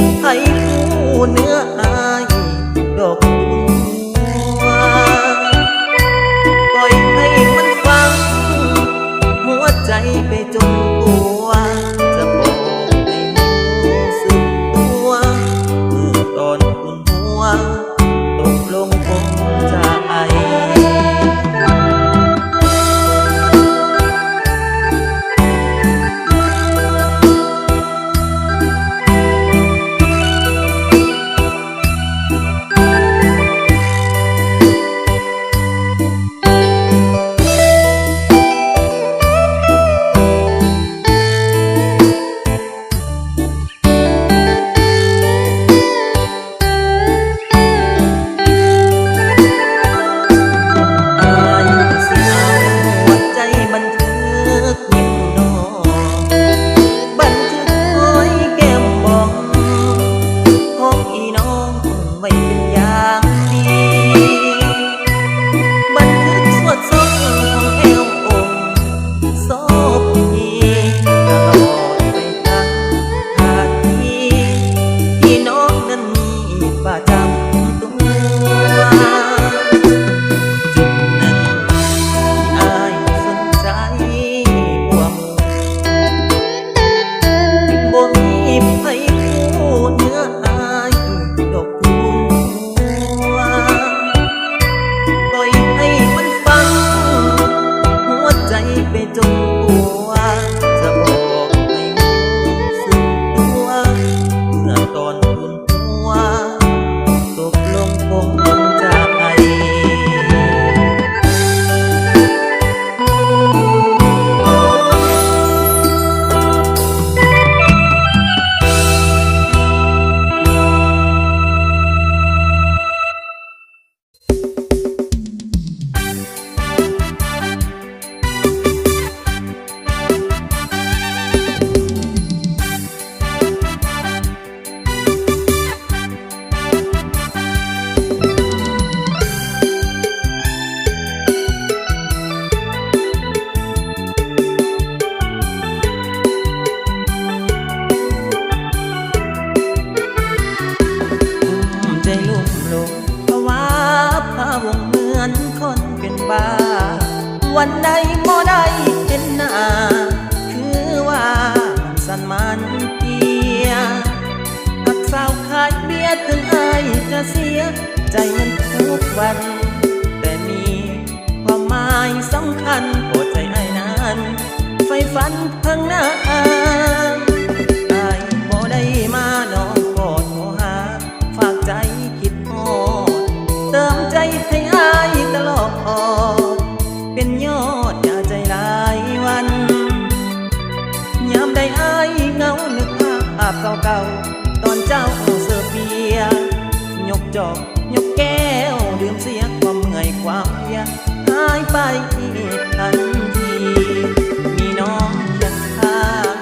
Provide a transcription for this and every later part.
บไทยคู่เนื้ออายดอก ใจมันทุกวัน แต่มีความหมายสำคัญปวดใจไอ้นานไฟฟันพังหน้าอายบ่ได้มานองกอดขอหา ฝากใจคิดพอดเติมใจให้อายตลอดอดเป็นยอดอย่าใจหลายวันยามได้อายเงานึกภาพภาพเก่าๆตอนเจ้าเสือเปียยกจอก ไปทันที มีน้องเคียงข้าง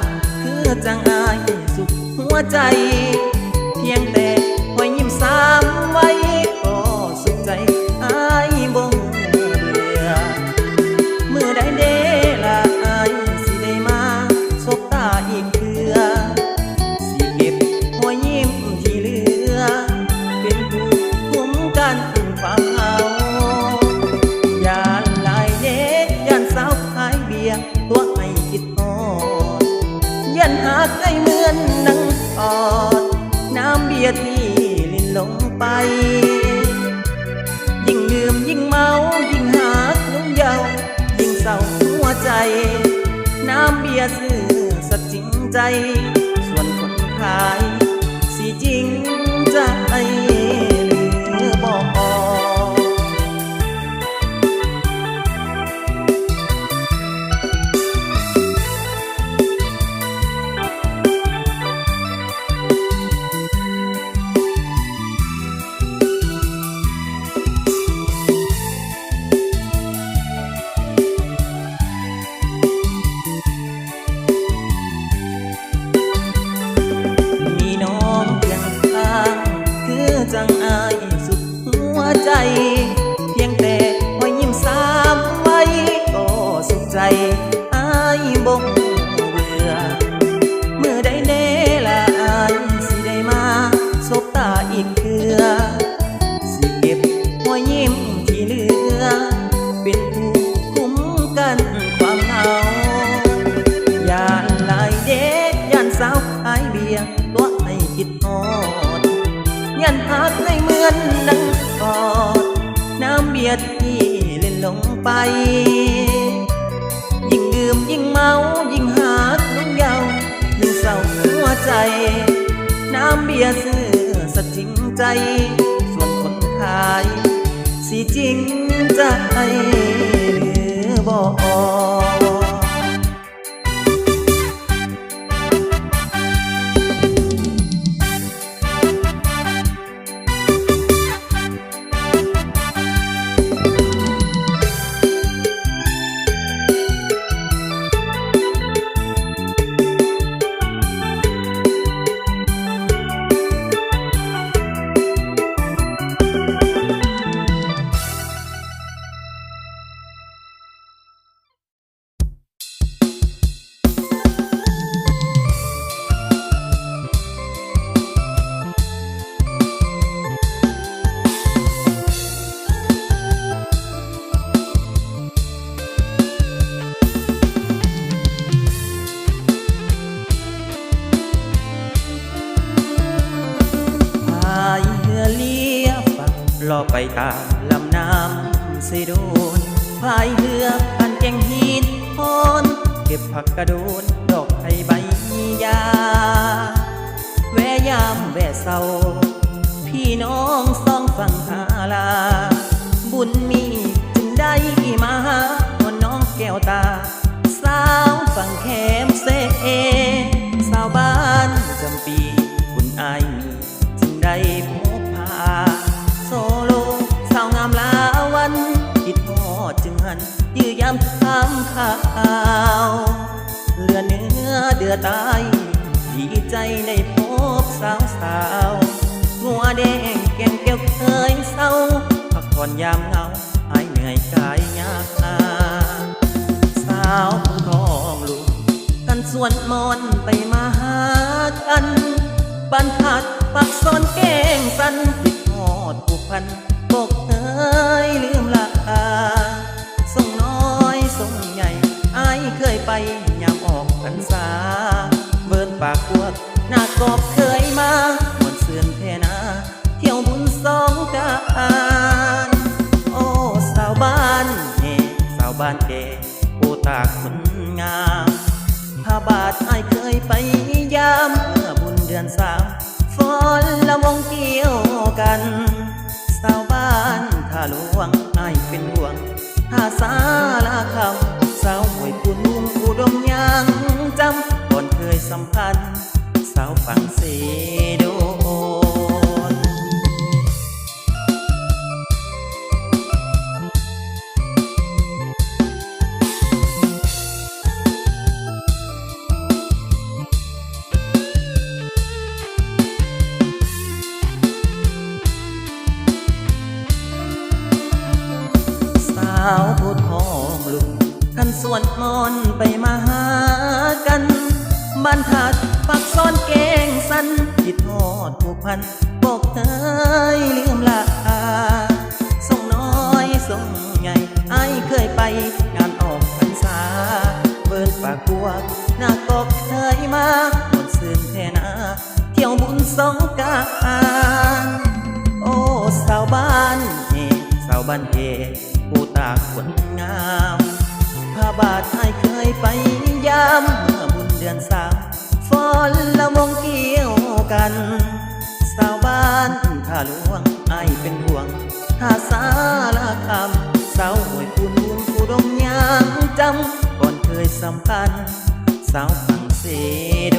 คือจังอายสุขหัวใจ ไป ยิ่งดื่มยิ่งเมา ยิ่งหาลุ่งยาวยิ่งเศร้าหัวใจ น้ำเบียร์ซื้อสัจริงใจ ส่วนคนขาย สีจริงใจ้องสองฝั่งหาลา บุญมีจึงได้มาหาน้องแก้วตา สาวฝั่งแคมเซเอสาวบ้านจำปีคุณอายมีจึงได้พบพาโซโลสาวงามลาวันคิดพอจึงหันยื้อยามถาข่าวเลือเนื้อเดือตายดีใจในพบสาวสาวงัวแดง ยเศร้าพักผ่อนยามเหงาหายเหนื่อยกายยากอาสาวผู้ทองลุกกันส่วนมอนไปมาหากันบันทัดปักซ่อนแกงสันติดหอดผูกพันบอกเอ้ยลืมละอาส่งน้อยส่งใหญ่อายเคยไปยามออกพรรษาเบิร์นปากพวกหน้ากอบ บาทอเคยไปยามเมื่อบุญเดือนสามฝนละวงเกี่ยวกัน สาวบ้านถ้าหลวงไอเป็นห่วง ถ้าสา สวนมนต์ไปมาหากันบรรทัดปักซ่อนแกงสันที่ทอดผูกพันบอกเธอลืมละอาส่งน้อยส่งใหญ่ไอเคยไปงานออกพรรษาเบิร์นปากกวกหน้ากอกเคยมาหมดซื่นแทนาเที่ยวบุญสองกาโอ้สาวบ้านเฮสาวบ้านเฮผู้ตากคนงาม พาบาทไอเคยไปยามเมื่อบุญเดือนสามฝนละวงเกี่ยวกัน สาวบ้านท่าหลวงไอเป็นห่วงถ้าสาละคำสาวหวยคุณบุญอุดมยางจำก่อนเคยสัมพันธ์สาวฝังเสโด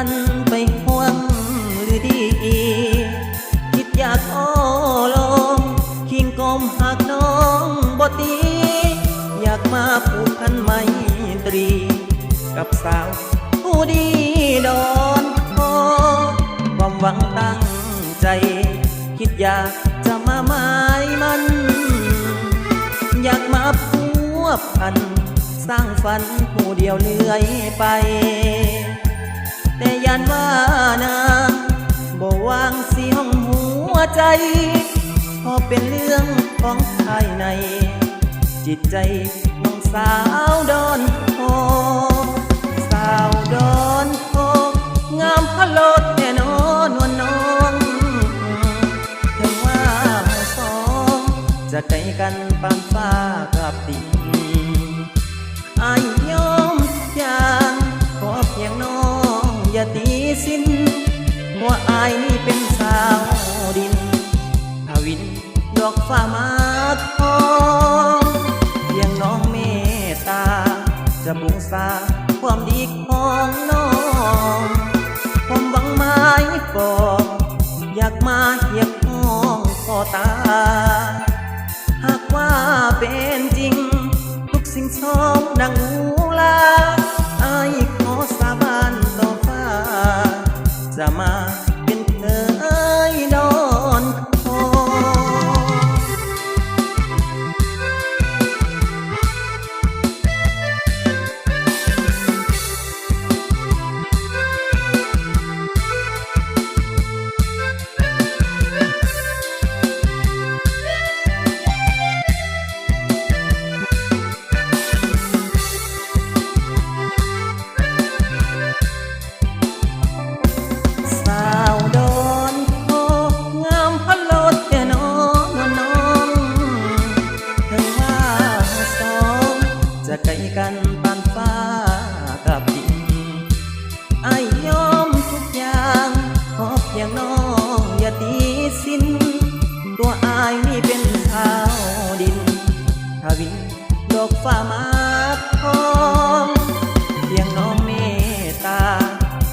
กันไปห่วงหรือดี คิดอยากอ้อลมคิงกลมหากน้องบตี อยากมาผูกพันไมตรี กับสาวผู้ดีดอนโตความหวังตั้งใจ คิดอยากจะมาหมายมัน อยากมาพัวพัน สร้างฝันผู้เดียวเลื่อยไป แต่ยันว่านาบ่วางสีห้องหัวใจ พอเป็นเรื่องของภายใน จิตใจน้องสาวดอน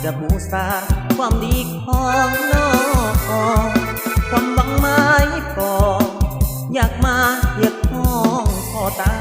จะบูชาความดีของน้องความบังไม้กองอยากมาเหยียบห้องพ่อตา